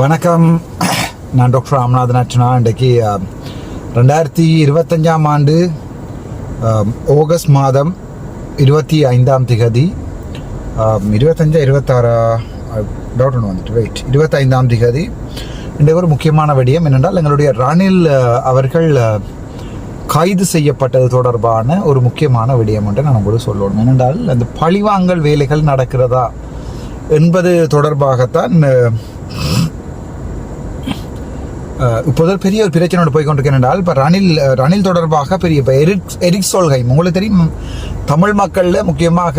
வணக்கம். நான் டாக்டர் ராமநாதன் அர்ச்சனா இன்றைக்கு ரெண்டாயிரத்தி இருபத்தஞ்சாம் ஆண்டு ஆகஸ்ட் மாதம் இருபத்தி ஐந்தாம் திகதி. இருபத்தஞ்சா இருபத்தாறா? டவுட் ஒன்று வந்துட்டு. வெயிட் இருபத்தைந்தாம் திகதி. இன்றைக்கு ஒரு முக்கியமான விடயம் என்னென்றால் எங்களுடைய ரணில் அவர்கள் கைது செய்யப்பட்டது தொடர்பான ஒரு முக்கியமான விடயம் என்று நான் உங்களுக்கு சொல்லணும். ஏனென்றால் அந்த பழிவாங்கல் வேலைகள் நடக்கிறதா என்பது தொடர்பாகத்தான் அஹ், பெரிய ஒரு பிரச்சனையோடு போய் கொண்டிருக்கேன் என்றால் இப்போ ரணில் ரணில் தொடர்பாக பெரிய இப்போ எரிக் எரிக் சோல்கை உங்களுக்கு தெரியும் தமிழ் மக்களில் முக்கியமாக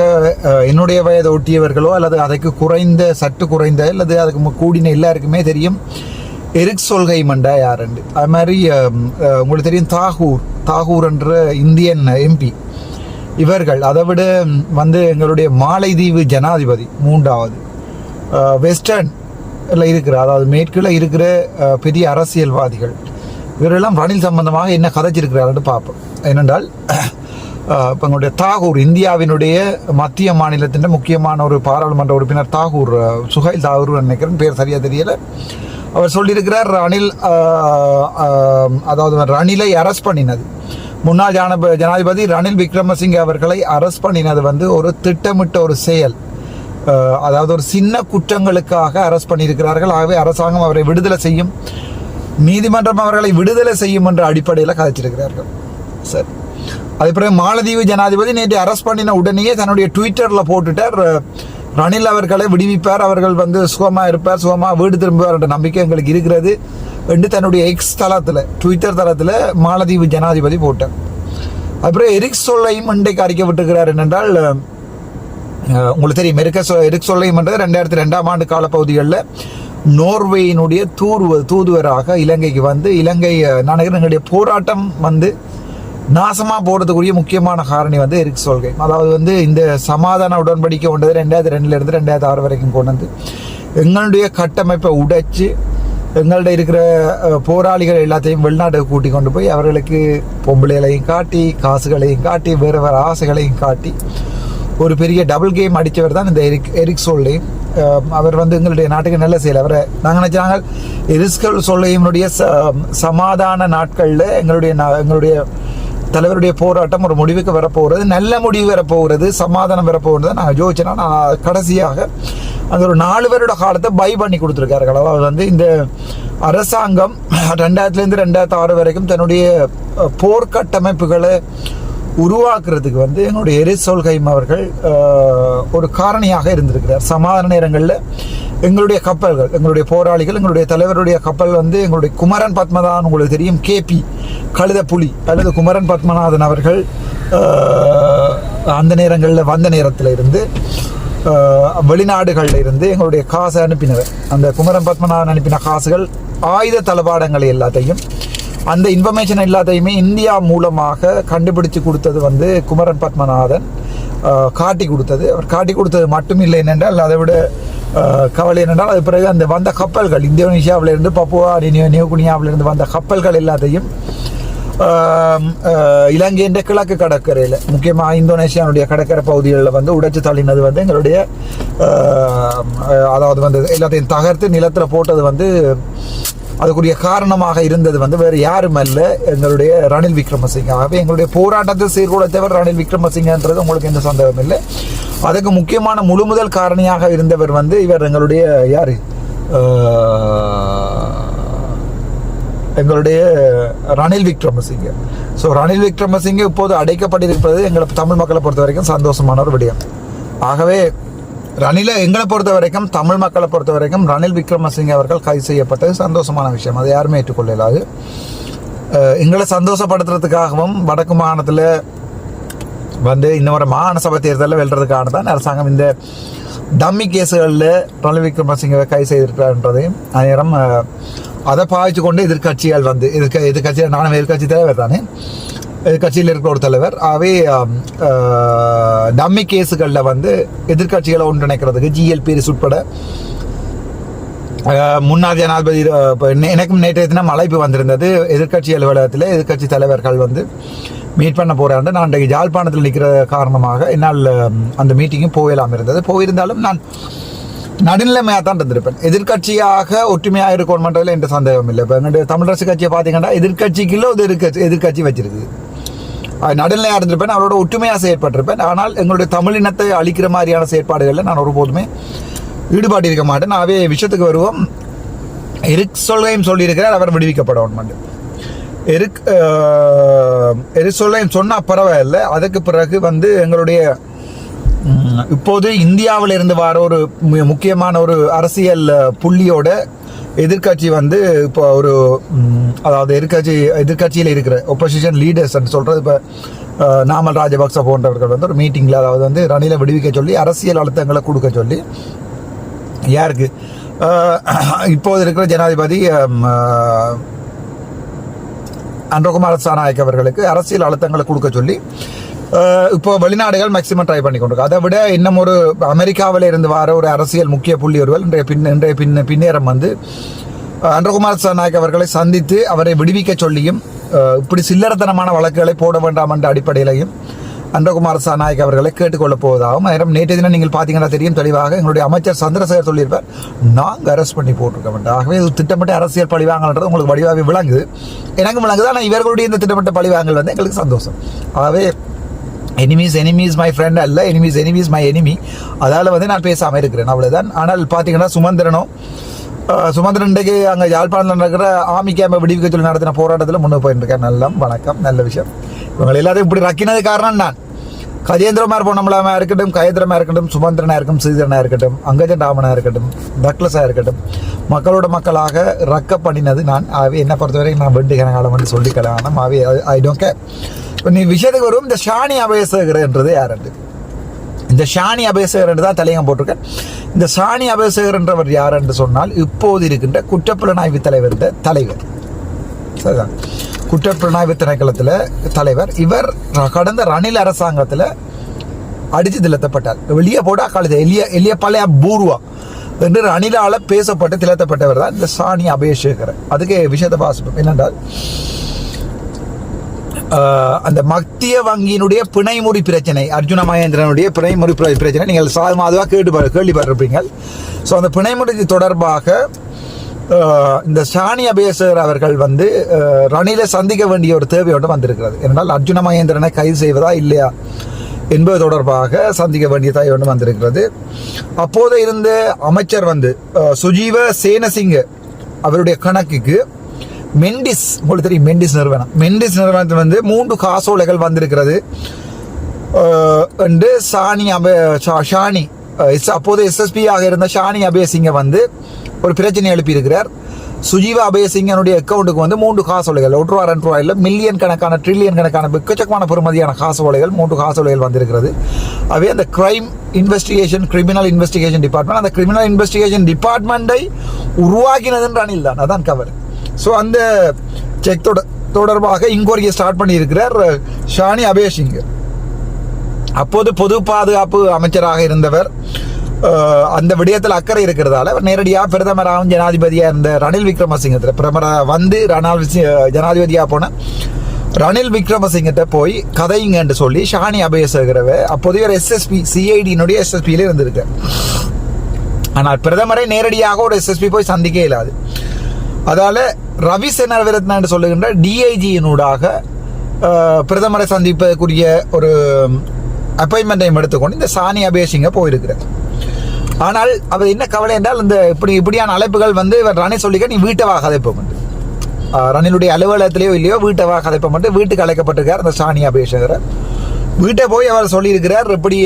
என்னுடைய வயதை ஒட்டியவர்களோ அல்லது அதற்கு குறைந்த சற்று குறைந்த அல்லது அதுக்கு கூடின எல்லாருக்குமே தெரியும் எரிக் சொல்கை மண்டா யாருண்டு. அது மாதிரி உங்களுக்கு தெரியும் தாகூர் தாகூர் என்ற இந்தியன் எம்பி. இவர்கள் அதை விட வந்து எங்களுடைய மாலைதீவு ஜனாதிபதி மூன்றாவது. வெஸ்டர்ன் இருக்கிற அதாவது மேற்கில் இருக்கிற பெரிய அரசியல்வாதிகள் இவரெல்லாம் ரணில் சம்பந்தமாக என்ன கதைச்சிருக்கிறார்கள் பார்ப்போம். ஏனென்றால் இப்போ எங்களுடைய தாகூர் இந்தியாவினுடைய மத்திய மாநிலத்தின் முக்கியமான ஒரு பாராளுமன்ற உறுப்பினர் தாகூர் சுகைல் சுஹைல் தாகூர் நினைக்கிறேன் பேர் சரியாக தெரியலை. அவர் சொல்லியிருக்கிறார் ரணில் அதாவது ரணிலை அரெஸ்ட் பண்ணினது. முன்னாள் ஜனாப ஜனாதிபதி ரணில் விக்ரமசிங்கே அவர்களை அரெஸ்ட் பண்ணினது வந்து ஒரு திட்டமிட்ட ஒரு செயல். அதாவது ஒரு சின்ன குற்றங்களுக்காக அரெஸ்ட் பண்ணியிருக்கிறார்கள். ஆகவே அரசாங்கம் அவரை விடுதலை செய்யும் நீதிமன்றம் அவர்களை விடுதலை செய்யும் என்ற அடிப்படையில் கதைச்சிருக்கிறார்கள். சரி. அதே பிறகு ஜனாதிபதி நேற்று அரெஸ்ட் பண்ணின உடனேயே தன்னுடைய ட்விட்டரில் போட்டுட்டார். ரணில் அவர்களை விடுவிப்பார். அவர்கள் வந்து சுகமாக இருப்பார் சுகமாக வீடு திரும்புவார் என்ற நம்பிக்கை எங்களுக்கு இருக்கிறது என்று தன்னுடைய எக்ஸ் தளத்தில் ட்விட்டர் தளத்தில் மாலதீவு ஜனாதிபதி போட்டார். அப்புறம் எரிக் சொல்லையும் இன்றைக்கு அறிக்கை விட்டுக்கிறார் என்னென்றால் உங்களுக்கு தெரியும் இருக்க சொல் எரிக் சொல்லையும்ன்றது ரெண்டாயிரத்தி ரெண்டாம் ஆண்டு காலப்பகுதிகளில் நோர்வேயினுடைய தூர்வ தூதுவராக இலங்கைக்கு வந்து இலங்கை அஹ், நினைக்கிறேன் எங்களுடைய போராட்டம் வந்து நாசமாக போடுறதுக்குரிய முக்கியமான காரணி வந்து எரிக் சொல்கை. அதாவது வந்து இந்த சமாதான உடன்படிக்கை கொண்டது ரெண்டாயிரத்தி ரெண்டுலேருந்து ரெண்டாயிரத்தி ஆறு வரைக்கும் கொண்டு வந்து எங்களுடைய கட்டமைப்பை உடைச்சு எங்கள்கிட்ட இருக்கிற போராளிகள் எல்லாத்தையும் வெளிநாட்டுக்கு கூட்டி கொண்டு போய் அவர்களுக்கு பொம்பளைகளையும் காட்டி காசுகளையும் காட்டி வேறு வேறு ஆசைகளையும் காட்டி ஒரு பெரிய டபுள் கேம் அடித்தவர் தான் இந்த எரிக் எரிக் சோல்லை அவர் வந்து எங்களுடைய நாட்டுக்கு நல்ல செயல். அவரை நாங்கள் நினச்சாங்க எரிஸ்கல் சொல்லையினுடைய ச சமாதான நாட்களில் எங்களுடைய எங்களுடைய தலைவருடைய போராட்டம் ஒரு முடிவுக்கு வரப்போகிறது நல்ல முடிவு வரப்போகிறது சமாதானம் வரப்போகிறது நான் யோசிச்சேன்னா நான் கடைசியாக அந்த ஒரு நாலு பேரோட காலத்தை பை பண்ணி கொடுத்துருக்காரு அதாவது வந்து இந்த அரசாங்கம் ரெண்டாயிரத்துலேருந்து ரெண்டாயிரத்து ஆறு வரைக்கும் தன்னுடைய போர்க்கட்டமைப்புகளை உருவாக்குறதுக்கு வந்து எங்களுடைய எரிசோல்கைம் அவர்கள் ஒரு காரணியாக இருந்திருக்கிறார். சமாதான நேரங்களில் எங்களுடைய கப்பல்கள் எங்களுடைய போராளிகள் எங்களுடைய தலைவருடைய கப்பல் வந்து எங்களுடைய குமரன் பத்மநாதன் உங்களுக்கு தெரியும் கேபி கழுத புலி அல்லது குமரன் பத்மநாதன் அவர்கள் அந்த நேரங்களில் வந்த நேரத்தில் இருந்து வெளிநாடுகளில் இருந்து எங்களுடைய காசை அனுப்பினவர். அந்த குமரன் பத்மநாதன் அனுப்பின காசுகள் ஆயுத தளபாடங்களை எல்லாத்தையும் அந்த இன்ஃபர்மேஷன் எல்லாத்தையுமே இந்தியா மூலமாக கண்டுபிடிச்சு கொடுத்தது வந்து குமரன் பத்மநாதன் காட்டி கொடுத்தது. அவர் காட்டி கொடுத்தது மட்டும் இல்லை என்னென்றால் அதை விட கவலை என்னென்றால் அது பிறகு அந்த வந்த கப்பல்கள் இந்தோனேஷியாவிலிருந்து பப்புவா நியூ நியூகுனியாவிலிருந்து வந்த கப்பல்கள் எல்லாத்தையும் இலங்கையின் கிழக்கு கடற்கரையில் முக்கியமாக இந்தோனேஷியாவுடைய கடற்கரை பகுதிகளில் வந்து உடைச்சு தள்ளினது வந்து எங்களுடைய அதாவது வந்து எல்லாத்தையும் தகர்த்து நிலத்தில் போட்டது வந்து அதுக்குரிய காரணமாக இருந்தது வந்து வேறு யாரும் அல்ல. எங்களுடைய ரணில் விக்ரமசிங்க. ஆகவே எங்களுடைய போராட்டத்தை சீர்குலைத்தவர் ரணில் விக்ரமசிங்கன்றது உங்களுக்கு எந்த சந்தேகம் இல்லை. அதுக்கு முக்கியமான முழு முதல் காரணியாக இருந்தவர் வந்து இவர் எங்களுடைய யார்? எங்களுடைய ரணில் விக்ரமசிங்க. ஸோ ரணில் விக்ரமசிங்க இப்போது அடைக்கப்பட்டிருப்பது எங்களை தமிழ் மக்களை பொறுத்த வரைக்கும் சந்தோஷமான ஒரு விடயம். ஆகவே ரணிலை எங்களை பொறுத்த வரைக்கும் தமிழ் மக்களை பொறுத்த வரைக்கும் ரணில் விக்ரமசிங்க அவர்கள் கைது செய்யப்பட்டது சந்தோஷமான விஷயம். அதை யாருமே ஏற்றுக்கொள்ளலாது எங்களை சந்தோஷப்படுத்துறதுக்காகவும் வடக்கு மாகாணத்தில் வந்து இன்னொரு மாகாண சபை தேர்தலில் வெல்றதுக்கான தான் அரசாங்கம் இந்த டம்மி கேஸுகளில் ரணில் விக்ரமசிங்கவை கைது செய்திருக்கிறார்ன்றதையும் அதே நேரம் அதை பாவிச்சு கொண்டு எதிர்க்கட்சிகள் வந்து எதிர்க்க எதிர்க்கட்சி நானும் எதிர்க்கட்சி தலைவர் தானே. எதிர்க்கட்சியில் இருக்கிற ஒரு தலைவர். அவை டம்மி கேஸுகளில் வந்து எதிர்க்கட்சிகளை ஒன்றிணைக்கிறதுக்கு ஜிஎல்பி உட்பட முன்னாள் ஜனாதிபதி எனக்கும் நேற்றைய தினம் அழைப்பு வந்திருந்தது. எதிர்க்கட்சி அலுவலகத்தில் எதிர்கட்சி தலைவர்கள் வந்து மீட் பண்ண போறாண்டு நான் இன்றைக்கு யாழ்ப்பாணத்தில் நிற்கிற காரணமாக என்னால் அந்த மீட்டிங்கும் போகலாம் இருந்தது. போயிருந்தாலும் நான் நடுநிலைமையாக தான் இருந்திருப்பேன். எதிர்க்கட்சியாக ஒற்றுமையாக இருக்கணும்ன்றதுல எந்த சந்தேகம் இல்லை. இப்போ எங்களுடைய தமிழரசு கட்சியை பார்த்தீங்கன்னா எதிர்க்கட்சிக்குள்ள ஒரு எதிர்க்கட்சி எதிர்கட்சி வச்சிருக்குது. நடுநிலையாக இருந்திருப்பேன் அவரோட ஒற்றுமையாக செயற்பட்டிருப்பேன். ஆனால் எங்களுடைய தமிழினத்தை அழிக்கிற மாதிரியான செயற்பாடுகளில் நான் ஒருபோதுமே ஈடுபாடு இருக்க மாட்டேன். நாவே விஷயத்துக்கு வருவோம். எரிக் சொல்கையும் சொல்லியிருக்கிறார் அவர் விடுவிக்கப்படணும் எரிக் எரிக் சொல்கையும் சொன்னால் பரவாயில்ல. அதுக்கு பிறகு வந்து எங்களுடைய இப்போது இந்தியாவில் இருந்து வர ஒரு மு- முக்கியமான ஒரு அரசியல் புள்ளியோட எதிர்க்கட்சி வந்து இப்போ ஒரு அதாவது எதிர்க்கட்சி எதிர்க்கட்சியில் இருக்கிற ஒப்போசிஷன் லீடர்ஸ் சொல்கிறது இப்போ நாமல் ராஜபக்ச போன்றவர்கள் வந்து ஒரு மீட்டிங்கில் அதாவது வந்து ரணிலை விடுவிக்க சொல்லி அரசியல் அழுத்தங்களை கொடுக்க சொல்லி யாருக்கு? இப்போது இருக்கிற ஜனாதிபதி அன்றகுமார சாநாயக் அவர்களுக்கு அரசியல் அழுத்தங்களை கொடுக்க சொல்லி இப்போ வெளிநாடுகள் மேக்சிமம் ட்ரை பண்ணி கொண்டிருக்கு. அதை விட இன்னும் ஒரு அமெரிக்காவில் இருந்து வர ஒரு அரசியல் முக்கிய புள்ளி ஒருவர் இன்றைய பின் இன்றைய பின் பின்னேறம் வந்து அன்றகுமார் சாநாயக் அவர்களை சந்தித்து அவரை விடுவிக்க சொல்லியும் இப்படி சில்லறத்தனமான வழக்குகளை போட வேண்டாம் என்ற அடிப்படையிலையும் அன்றகுமார் சாநாயக் அவர்களை கேட்டுக்கொள்ளப் போவதாகவும் நேரம் நேற்று தினம் நீங்கள் பார்த்தீங்கன்னா தெரியும் தெளிவாக எங்களுடைய அமைச்சர் சந்திரசேகர் சொல்லியிருப்பார் நாங்கள் அரெஸ்ட் பண்ணி போட்டிருக்க வேண்டாம். ஆகவே இது திட்டமிட்ட அரசியல் பழிவாங்கல்ன்றது உங்களுக்கு வடிவாகவே விளங்குது. எனக்கும் விளங்குது ஆனால் இவர்களுடைய இந்த திட்டமிட்ட பழிவாங்கல் வந்து எங்களுக்கு சந்தோஷம். ஆகவே எனிமீஸ் எனிமீஸ் மை ஃப்ரெண்ட் அல்ல எனிமீஸ் எனிமீஸ் மை எனிமி அதால் வந்து நான் பேசாமல் இருக்கிறேன். அவ்வளோதான் ஆனால் பார்த்தீங்கன்னா சுமந்திரனும் அஹ், சுமந்திரன் இன்றைக்கு அங்கே யாழ்ப்பாணத்தில் நடக்கிற ஆமி கேம்பை விடுவிக்க சொல்லி நடத்தின போராட்டத்தில் முன்னே போயிட்டு இருக்கேன் நல்ல வணக்கம் நல்ல விஷயம். இவங்களை எல்லாத்தையும் இப்படி ரக்கினது காரணம் நான். கஜேந்திரமாக இருப்போம் பொன்னமலாமா இருக்கட்டும் கயேந்திரமா இருக்கட்டும் சுமந்திரனாக இருக்கட்டும் ஸ்ரீதரனா இருக்கட்டும் அங்கஜன் ராமனாக இருக்கட்டும் டக்லஸாக இருக்கட்டும் மக்களோட மக்களாக ரக்க பண்ணினது நான். ஆவே என்னை பொறுத்தவரைக்கும் நான் வெண்டு கனகாலம் வந்து சொல்லிக்கலாம் ஆனால் ஆகவே ஐ டோன்ட் கேர் நீ விஷயத்துக்கு வரும் இந்த ஷானி அபயசகர்ன்றது யாருண்டு இந்த ஷானி அபேசகர் என்று தான் தலையங்கம் போட்டிருக்கேன் இந்த ஷானி அபேசகர் என்றவர் யார் என்று சொன்னால் இப்போது இருக்கின்ற குற்றப்புலனாய்வு தலைவர் இந்த தலைவர். சரிதான். குற்றப்புலனாய்வு திணைக்களத்தில் தலைவர். இவர் கடந்த ரணில் அரசாங்கத்தில் அடித்து திலத்தப்பட்டார். வெளியே போட காலத்து எளிய எளிய பழைய பூர்வா என்று ரணிலால் பேசப்பட்டு திலத்தப்பட்டவர் தான் இந்த சாணி அபயசேகர். அதுக்கு விஷயத்தை பாசிப்போம் என்னென்றால் அந்த மத்திய வங்கியினுடைய பிணைமுறி பிரச்சனை அர்ஜுன மகேந்திரனுடைய பிணைமுறி பிர- பிரச்சனை. நீங்கள் சாதுவாக கேட்டு பா- கேள்விப்பட்டிருப்பீங்க. ஸோ அந்த பிணைமுறை தொடர்பாக இந்த சாணி அபேசர் அவர்கள் வந்து ரணில ரணிலை சந்திக்க வேண்டிய ஒரு தேவையோடு வந்திருக்கிறது. என்றால் அர்ஜுன மகேந்திரனை கைது செய்வதா இல்லையா என்பது தொடர்பாக சந்திக்க வேண்டிய தேவை ஒன்று வந்திருக்கிறது. அப்போது இருந்த அமைச்சர் வந்து சுஜீவ சேனசிங்க அவருடைய கணக்குக்கு மெண்டிஸ் உங்களுக்கு தெரியும் மெண்டிஸ் நிறுவனம். மெண்டிஸ் நிறுவனத்தில் வந்து மூன்று காசோலைகள் வந்திருக்கிறது. அண்டு என்று சாணி அபே ஷா- ஷானி எஸ்- அப்போது எஸ்எஸ்பி ஆக இருந்த ஷானி அபேசிங்கை வந்து ஒரு பிரச்சனை எழுப்பியிருக்கிறார். சுஜீவ அபயசிங்கனுடைய அக்கௌண்ட்டுக்கு வந்து மூன்று காசோலைகள். ஒரு ரூபா ரெண்டு ரூபாயில் மில்லியன் கணக்கான ட்ரில்லியன் கணக்கான எக்கச்சக்கமான பெறுமதியான காசோலைகள் மூன்று காசோலைகள் வந்திருக்கிறது. அவை அந்த crime investigation criminal investigation department அந்த கிரிமினல் இன்வெஸ்டிகேஷன் டிபார்ட்மெண்ட்டை உருவாக்கினதுன்ற அணில் தான். அதான் கவர் ஸோ அந்த செக் தொட தொடர்பாக இன்கொயரியை ஸ்டார்ட் பண்ணியிருக்கிறார் ஷானி அபேஷிங் அப்போது பொது பாதுகாப்பு அமைச்சராக இருந்தவர் அந்த விடயத்தில் அக்கறை இருக்கிறதால அவர் நேரடியாக பிரதமராகவும் ஜனாதிபதியாக இருந்த ரணில் விக்ரமசிங்கத்தில் பிரதமராக வந்து ரணால் ஜனாதிபதியாக போன ரணில் விக்ரமசிங்கத்தை போய் கதைங்கன்னு சொல்லி ஷானி அபயசேகரவை அப்போதைய ஒரு எஸ்எஸ்பி சிஐடியினுடைய எஸ்எஸ்பியில இருந்திருக்கு ஆனால் பிரதமரை நேரடியாக ஒரு எஸ்எஸ்பி போய் சந்திக்க இயலாது அதால ரவி செனரவிரத்னா என்று சொல்லுகின்ற டிஐஜியினூடாக பிரதமரை சந்திப்பதற்குரிய ஒரு அப்பாயின்மெண்ட்டையும் எடுத்துக்கொண்டு இந்த சானி அபேஷிங்க போயிருக்கிறார் ஆனால் அவர் என்ன கவலை என்றால் இந்த இப்படி இப்படியான அழைப்புகள் வந்து இவர் ரணில் சொல்லிக்க நீ வீட்டை வா கதைப்போம் ரணிலுடைய அலுவலகத்திலேயோ இல்லையோ வீட்டவாக வா கதைப்போம் வீட்டுக்கு அழைக்கப்பட்டிருக்கார் அந்த சானி அபேஷகரை. வீட்டை போய் அவர் சொல்லியிருக்கிறார் இப்படி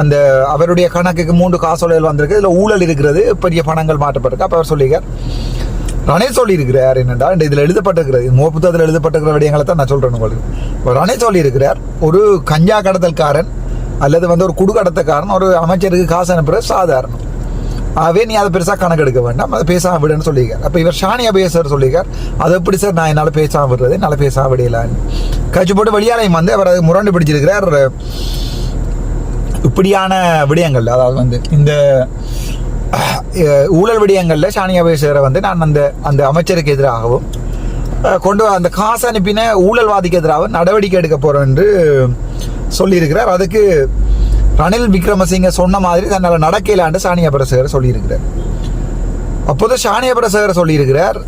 அந்த அவருடைய கணக்குக்கு மூன்று காசோலைகள் வந்திருக்கு இதில் ஊழல் இருக்கிறது பெரிய பணங்கள் மாற்றப்பட்டிருக்கு. அப்போ அவர் சொல்லியிருக்கார் ரணே சொல்லியிருக்கிறார் என்னென்றால் இந்த இதில் எழுதப்பட்டிருக்கிறது இந்த புத்தகத்தில் எழுதப்பட்டிருக்கிற விடயங்களை தான் நான் சொல்கிறேன் உங்களுக்கு. ரணே ரணில் சொல்லியிருக்கிறார் ஒரு கஞ்சா கடத்தல்காரன் அல்லது வந்து ஒரு குடு கடத்தக்காரன் ஒரு அமைச்சருக்கு காசு அனுப்புகிற சாதாரணம். ஆகவே நீ அதை பெருசாக கணக்கெடுக்க வேண்டாம் அதை பேசாம விடுன்னு சொல்லியிருக்கார். அப்போ இவர் ஷானியா பேசுகிற சொல்லியிருக்கார் அதை எப்படி சார்? நான் என்னால் பேசாம விடுறது என்னால் பேசாம விடையலான்னு கட்சி போட்டு வெளியாலையும் வந்து அவர் அதை முரண்டு பிடிச்சிருக்கிறார். இப்படியான விடயங்கள் அதாவது வந்து இந்த ஊழல் விடயங்களில் சானியா பேசுகிற வந்து நான் அந்த அந்த அமைச்சருக்கு எதிராகவும் கொண்டு அந்த காசு அனுப்பின ஊழல்வாதிக்கு எதிராக நடவடிக்கை எடுக்க போகிறோம் என்று சொல்லியிருக்கிறார். அதுக்கு ரணில் விக்ரமசிங்க சொன்ன மாதிரி தன்னால் நடக்கலான்னு சானியா பிரசகர் சொல்லியிருக்கிறார். அப்போது சானியா பிரசகர் சொல்லியிருக்கிறார்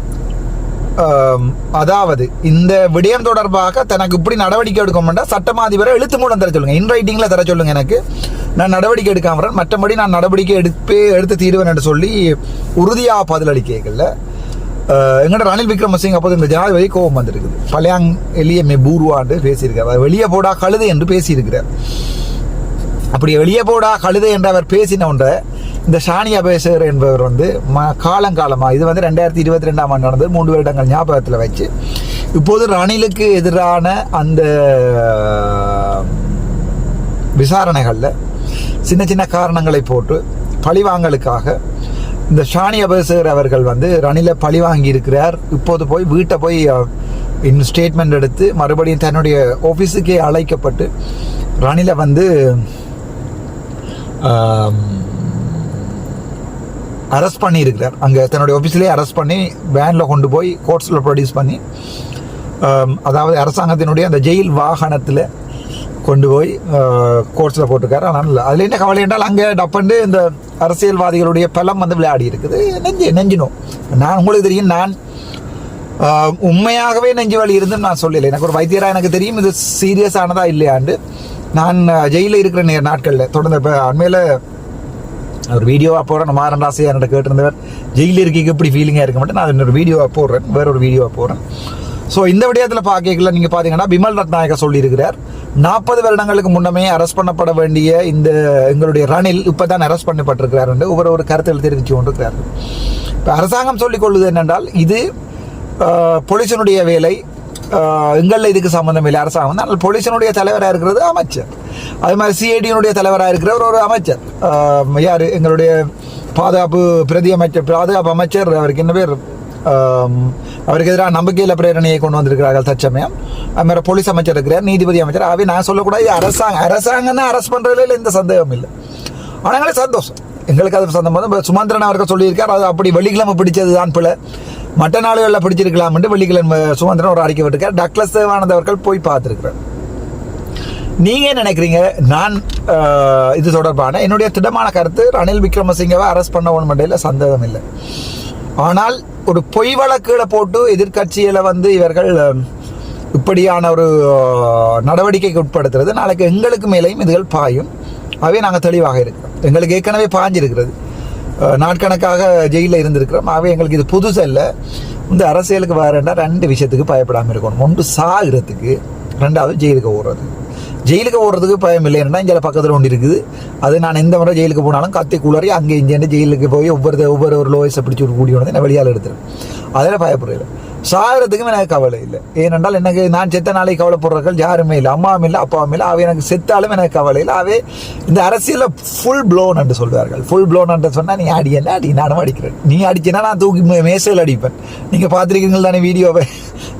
அதாவது இந்த விடயம் தொடர்பாக தனக்கு இப்படி நடவடிக்கை எடுக்க மாட்டா சட்டமா அதிபரை எழுத்து மூலம் தர சொல்லுங்க. இன் ரைட்டிங்ல தர சொல்லுங்க எனக்கு. நான் நடவடிக்கை எடுக்காம வரேன். மற்றபடி நான் நடவடிக்கை எடுப்பே எடுத்து தீருவேன் என்று சொல்லி உறுதியா பதிலளிக்கல எங்கட ரணில் விக்ரமசிங் அப்போது இந்த ஜனாதிபதி கோபம் வந்திருக்குது. பழையாங் எளிய மே பூர்வாண்டு பேசியிருக்கார் வெளியே போடா கழுது என்று பேசியிருக்கிறார். அப்படி வெளியே போடா கழுதை என்று அவர் பேசின ஒன்றை இந்த ஷானி பேசர் என்பவர் வந்து ம காலங்காலமாக இது வந்து ரெண்டாயிரத்தி இருபத்தி ரெண்டாம் ஆண்டு நடந்தது மூன்று வருடங்கள் ஞாபகத்தில் வச்சு. இப்போது ரணிலுக்கு எதிரான அந்த விசாரணைகளில் சின்ன சின்ன காரணங்களை போட்டு பழிவாங்கலுக்காக இந்த ஷானி அபேசர் அவர்கள் வந்து ரணிலை பழி வாங்கி இருக்கிறார். இப்போது போய் வீட்டை போய் இன்னும் ஸ்டேட்மெண்ட் எடுத்து மறுபடியும் தன்னுடைய ஆஃபீஸுக்கே அழைக்கப்பட்டு ரணிலை வந்து அரெஸ்ட் பண்ணியிருக்கிறார். அங்கே தன்னுடைய ஆஃபீஸ்லேயே அரெஸ்ட் பண்ணி வேனில் கொண்டு போய் கோர்ட்ஸில் ப்ரொடியூஸ் பண்ணி அதாவது அரசாங்கத்தினுடைய அந்த ஜெயில் வாகனத்தில் கொண்டு போய் கோர்ட்ஸில் போட்டிருக்காரு. ஆனால் அதில் என்ன கவலை என்றால் அங்கே டப்பண்டு இந்த அரசியல்வாதிகளுடைய பலம் வந்து விளையாடி இருக்குது. நெஞ்சு நெஞ்சினோம். நான் உங்களுக்கு தெரியும் நான் உண்மையாகவே நெஞ்சு வலி இருந்துன்னு நான் சொல்லலை. எனக்கு ஒரு வைத்தியராக எனக்கு தெரியும் இது சீரியஸானதா இல்லையாண்டு. நான் ஜெயிலில் இருக்கிற நே- நாட்களில் தொடர்ந்து இப்போ அண்மையில் ஒரு வீடியோவாக போடுறேன். மாறன் ராசியா என்கிட்ட கேட்டிருந்தவர் ஜெயிலில் இருக்க எப்படி ஃபீலிங்காக இருக்க. மாட்டேன் நான் இன்னொரு வீடியோவாக போடுறேன். வேற ஒரு வீடியோவாக போடுறேன். ஸோ இந்த விடயத்தில் பார்க்கல நீங்கள் பார்த்தீங்கன்னா பிமல் ரத்நாயக சொல்லியிருக்கிறார். நாற்பது வருடங்களுக்கு முன்னமே அரெஸ்ட் பண்ணப்பட வேண்டிய இந்த எங்களுடைய ரணில் இப்போ தான் அரெஸ்ட் பண்ணப்பட்டிருக்கிறார் என்று ஒவ்வொரு ஒரு கருத்தில் தெரிவித்து கொண்டிருக்கிறார். இப்போ அரசாங்கம் சொல்லிக் கொள்வது என்னென்றால் இது ஆஹ், வேலை எங்களில் இதுக்கு சம்மந்தம் இல்லை. அரசாங்கம். தான் போலீஸினுடைய தலைவராக இருக்கிறது அமைச்சர். அதே மாதிரி சிஐடியினுடைய தலைவராக இருக்கிறவர் ஒரு அமைச்சர். யார்? எங்களுடைய பாதுகாப்பு பிரதி அமைச்சர் பாதுகாப்பு அமைச்சர் அவருக்கு என்ன பேர்? அவருக்கு எதிராக நம்பிக்கையில் பிரேரணையை கொண்டு வந்திருக்கிறார்கள் தற்சமயம். அதுமாதிரி போலீஸ் அமைச்சர் இருக்கிறார் நீதிபதி அமைச்சர். ஆகவே நான் சொல்லக்கூடாது அரசாங்கம். அரசாங்கம்னா அரசு அரெஸ்ட் பண்ணுறதுல எந்த சந்தேகம் இல்லை. ஆனால் எங்களுக்கு சந்தோஷம். எங்களுக்கு அது சந்தோஷம். சுமந்திரன் அவர்கள் சொல்லியிருக்கார் அது அப்படி வெள்ளிக்கிழமை பிடிச்சது தான் பிள்ளை மற்ற நாடுகளில் பிடிச்சிருக்கலாம் என்று வெள்ளிக்கிழமை சுமந்திரன் ஒரு அறிக்கை விட்டுருக்கார். டக்ளஸ் தேவானந்த் அவர்கள் போய் பார்த்துருக்கிறார். நீங்க நினைக்கிறீங்க? நான் இது தொடர்பான என்னுடைய திடமான கருத்து ரணில் விக்ரமசிங்கவை அரெஸ்ட் பண்ண ஒன்று சந்தேகம் இல்லை. ஆனால் ஒரு பொய் வழக்குகளை போட்டு எதிர்கட்சியில் வந்து இவர்கள் இப்படியான ஒரு நடவடிக்கைக்கு உட்படுத்துறது நாளைக்கு எங்களுக்கு மேலேயும் இதுகள் பாயும். அவை நாங்கள் தெளிவாக இருக்கிறோம். எங்களுக்கு ஏற்கனவே பாஞ்சிருக்கிறது. நாட்கணக்காக ஜெயிலில் இருந்திருக்கிறோம். ஆகவே எங்களுக்கு இது புதுசு இல்லை இந்த அரசியலுக்கு வரேன்னா ரெண்டு விஷயத்துக்கு பயப்படாமல் இருக்கணும். ஒன்று சாகிறதுக்கு. ரெண்டாவது ஜெயிலுக்கு ஓடுறது. ஜெயிலுக்கு ஓடுறதுக்கு பயம் இல்லைன்னா இங்கே பக்கத்தில் ஒன்று இருக்குது. அது நான் எந்த முறை ஜெயிலுக்கு போனாலும் கத்தி குளறி அங்கே இங்கே ஜெயிலுக்கு போய் ஒவ்வொரு ஒவ்வொரு ஒரு லோயஸை பிடிச்சி ஒரு கூடி வந்து நான் வெளியால் எடுத்துருவேன் அதில் பயப்படுறேன் சாகிறதுக்கும் எனக்கு கவலை இல்லை. ஏனென்றால் எனக்கு நான் செத்த நாளைக்கு கவலைப்படுறவர்கள் யாருமே இல்லை. அம்மாவும் இல்லை அப்பாவும் இல்லை. அவை எனக்கு செத்தாலும் எனக்கு கவலை இல்லை. அவை இந்த அரசியலில் ஃபுல் ப்ளோன் என்று சொல்வார்கள். ஃபுல் ப்ளோன் என்று சொன்னால் நீ அடி என்ன அடி? நானும் அடிக்கிறேன். நீ அடிச்சேன்னா நான் தூக்கி மேசையில் அடிப்பேன். நீங்கள் பார்த்துருக்கீங்கள் தானே வீடியோவை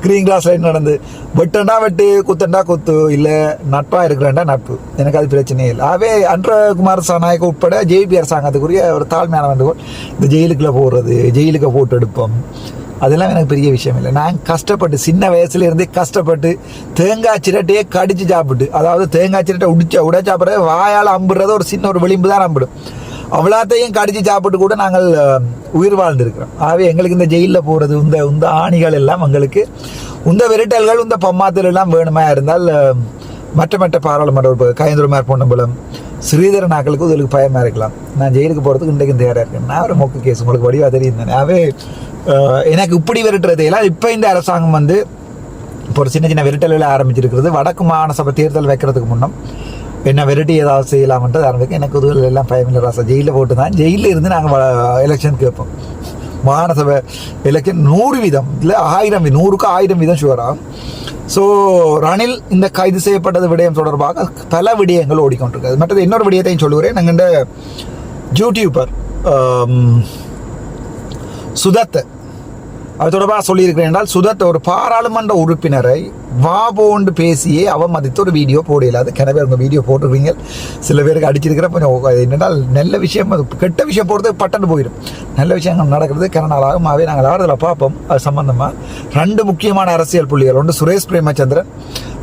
கிரீன் கிளாஸ் லைட் நடந்து. வெட்டண்டா வெட்டு குத்தண்டா குத்து. இல்லை நட்பாக இருக்கிறேன்டா நட்பு. எனக்கு அது பிரச்சனையே இல்லை. ஆகவே அன்றகுமார் சாநாயக்க உட்பட ஜேபி அரசாங்கத்துக்குரிய ஒரு தாழ்மையான வேண்டுகோள் இந்த ஜெயிலுக்குள்ளே போடுறது ஜெயிலுக்கு போட்டு எடுப்போம். அதெல்லாம் எனக்கு பெரிய விஷயம் இல்லை. நான் கஷ்டப்பட்டு சின்ன வயசுல இருந்தே கஷ்டப்பட்டு தேங்காய் சிரட்டையே கடிச்சு சாப்பிட்டு அதாவது தேங்காய் சிரட்டை உடிச்ச உடைச்சா பிறகு வாயால் அம்புறது ஒரு சின்ன ஒரு விளிம்பு தான் அம்பிடும். அவ்வளோத்தையும் கடிச்சு சாப்பிட்டு கூட நாங்கள் உயிர் வாழ்ந்துருக்கிறோம். ஆகவே எங்களுக்கு இந்த ஜெயிலில் போகிறது இந்த இந்த ஆணிகள் எல்லாம் எங்களுக்கு இந்த விரட்டல்கள் இந்த பம்மாத்தல் எல்லாம் வேணுமா இருந்தால் மற்ற மற்ற பாராளுமன்ற உறுப்பினர் கயந்திரமார் பொன்னம்பலம் ஸ்ரீதர நாக்களுக்கு இதுக்கு பயமாக இருக்கலாம். நான் ஜெயிலுக்கு போகிறதுக்கு இன்றைக்கும் தயாராக இருக்கேன் நான் ஒரு மொக்க கேஸ் உங்களுக்கு வடிவாக தெரியும் தானே. எனக்கு இப்படி விரட்டுறதையெல்லாம் இப்போ இந்த அரசாங்கம் வந்து இப்போ ஒரு சின்ன சின்ன விரட்டல்களை ஆரம்பிச்சிருக்கிறது. வடக்கு மாகாண சபை தேர்தல் வைக்கிறதுக்கு முன்னம் என்ன விரட்டி ஏதாவது செய்யலாம்ன்றது ஆரம்பிக்கும். எனக்கு உதவிகள் எல்லாம் பயமில்லை ராசா. ஜெயிலில் போட்டு தான். ஜெயிலில் இருந்து நாங்கள் எலெக்ஷன் கேட்போம். மாகாண சபை எலெக்ஷன் நூறு வீதம். இல்லை ஆயிரம் நூறுக்கு ஆயிரம் வீதம் ஷுவராகும் ஸோ ரணில் இந்த கைது செய்யப்பட்டது விடயம் தொடர்பாக பல விடயங்கள் ஓடிக்கொண்டிருக்கிறது. மற்றது இன்னொரு விடயத்தையும் சொல்லுகிறேன். நாங்கள் யூடியூபர் சுதத்தை அது தொடர்பாக சொல்லியிருக்கிறேன் என்றால் சுதத் ஒரு பாராளுமன்ற உறுப்பினரை வா போண்டு பேசியே அவமதித்து ஒரு வீடியோ போடல. அது கிணவே உங்கள் வீடியோ போட்டிருக்கீங்க. சில பேருக்கு அடிச்சிருக்கிற கொஞ்சம் என்னென்னால் நல்ல விஷயம் அது கெட்ட விஷயம் போடுறது பட்டன்னு போயிடும். நல்ல விஷயங்கள் நடக்கிறது. கனநாளாகும் ஆகவே நாங்கள் ஆறுதலை பார்ப்போம். அது சம்மந்தமாக ரெண்டு முக்கியமான அரசியல் புள்ளிகள். ஒன்று சுரேஷ் பிரேமச்சந்திரன்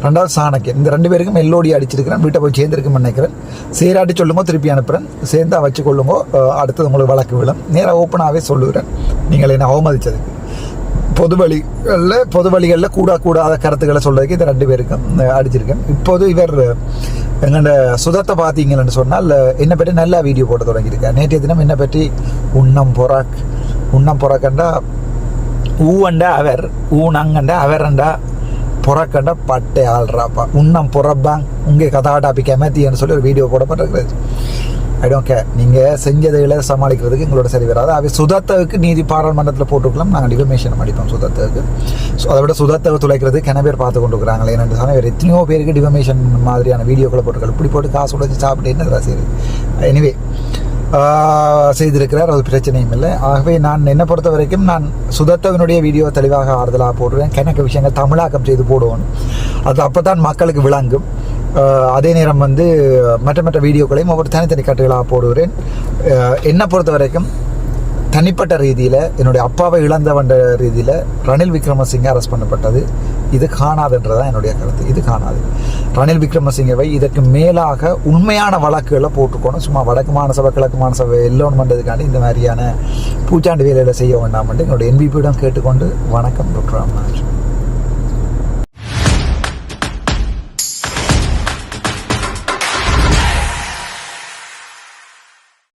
ரெண்டாவது சாணக்கியன். இந்த ரெண்டு பேருக்கும் எல்லோடி அடிச்சிருக்கிறேன். வீட்டை போய் சேர்ந்துருக்குன்னு நினைக்கிறேன். சேராட்டி சொல்லுமோ திருப்பி அனுப்புகிறேன் சேர்ந்தா வச்சு கொள்ளுங்க அடுத்தது உங்களுக்கு வழக்கு விழும். நேராக ஓப்பனாகவே சொல்லுகிறேன். நீங்கள் என்னை அவமதித்ததுக்கு பொது வழிகளில் பொது வழிகளில் கூட கூடாத கருத்துக்களை சொல்றதுக்கு இந்த ரெண்டு பேருக்கும் அடிச்சிருக்கேன். இப்போது இவர் எங்கள்ட சுதத்தை பார்த்தீங்கன்னு சொன்னால் என்னை பற்றி நல்லா வீடியோ போட தொடங்கியிருக்கேன் நேற்றைய தினம் என்னை பற்றி உண்ணம் பொறாக் உண்ணம் பொறாக்கண்டா ஊவண்டா அவர் ஊனங்கண்டா அவரண்டா புறக்கண்டா பட்டை ஆள்றாப்பா உண்ணம் புறப்பாங் உங்கள் கதாடாப்பி கெமத்தின்னு சொல்லி ஒரு வீடியோ போடப்பட்டிருக்கிறது. ஐ டோன்ட் கேர் நீங்கள் செஞ்சதையில் சமாளிக்கிறதுக்கு எங்களோட சரி வராது. அவை சுதத்தவுக்கு நீதி பாராளுமன்றத்தில் போட்டுக்கலாம் நாங்கள் டிஃபமேஷன் அடிப்போம் சுதத்தவுக்கு ஸோ அதை விட சுதத்தவை துளைக்கிறது கென பேர் பார்த்து கொண்டு இருக்கிறாங்களே என்னென்னு சொன்னால் வேறு எத்தனையோ பேருக்கு டிஃபமேஷன் மாதிரியான வீடியோக்களை போட்டுருக்காங்க. இப்படி போட்டு காசு உடச்சி சாப்பிட்டு என்ன சரி எனிவே செய்திருக்கிறார். அது பிரச்சனையும் இல்லை. ஆகவே நான் என்னை பொறுத்த வரைக்கும் நான் சுதத்தவனுடைய வீடியோ தெளிவாக ஆறுதலாக போடுவேன் கணக்கு விஷயங்கள் தமிழாக்கம் செய்து போடுவோம். அது அப்போ தான் மக்களுக்கு விளங்கும். அதே நேரம் வந்து மற்ற மற்ற வீடியோக்களையும் ஒவ்வொரு தனித்தனி கட்டுகளாக போடுகிறேன். என்னை பொறுத்த வரைக்கும் தனிப்பட்ட ரீதியில் என்னுடைய அப்பாவை இழந்தவன்ற ரீதியில் ரணில் விக்ரமசிங்க அரெஸ்ட் பண்ணப்பட்டது. இது காணாதுன்றதான் என்னுடைய கருத்து. இது காணாது. ரணில் விக்ரமசிங்கவை இதற்கு மேலாக உண்மையான வழக்குகளை போட்டுக்கணும். சும்மா வடக்கு மாநசபை கிழக்கு மாநசபை எல்லோன் பண்ணுறதுக்காண்டி இந்த மாதிரியான பூச்சாண்டு வேலையில் செய்ய வேண்டாம் என்று என்னுடைய என்பிபியிடம் கேட்டுக்கொண்டு வணக்கம் டாக்டர் ராமநாத்.